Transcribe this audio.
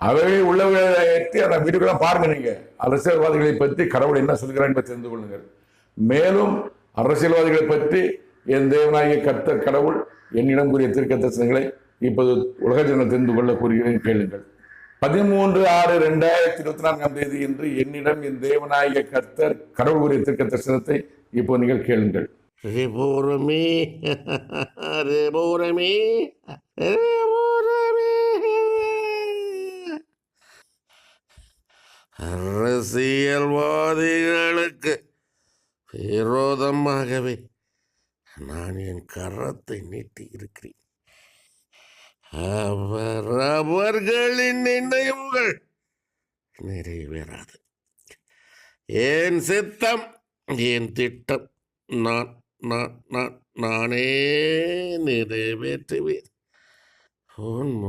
அவைகளை உள்ளவர்களை ஏற்றி அந்த வீட்டுக்குள்ள பாருங்க நீங்க அரசியல்வாதிகளை பற்றி கடவுள் என்ன சொல்கிறார் என்பதை தெரிந்து கொள்ளுங்கள். மேலும் அரசியல்வாதிகளை பற்றி என் தேவனாகிய கர்த்தர் கடவுள் என்னிடம் கூறிய திருக்க தரிசனங்களை இப்போது உலக ஜனம் தெரிந்து கொள்ள கூறுகிறேன் கேளுங்கள். பதிமூன்று ஆறு ரெண்டாயிரத்தி இருபத்தி நான்காம் தேதி என்று என்னிடம் என் தேவனாகிய கர்த்தர் கடவுள் கூறிய திருக்க தரிசனத்தை இப்போ நீங்கள் கேளுங்கள். ரிபோரமே ரிபோரமே ரே அரசியல்வாதிகளுக்கு விரோதமாகவே நான் என் கரத்தை நீட்டி இருக்கிறேன். அவர் அவர்களின் நினைவுகள் நிறைவேறாது. என் சித்தம் என் திட்டம் நான் நான் நான் நானே நிறைவேற்றுவேன். உன்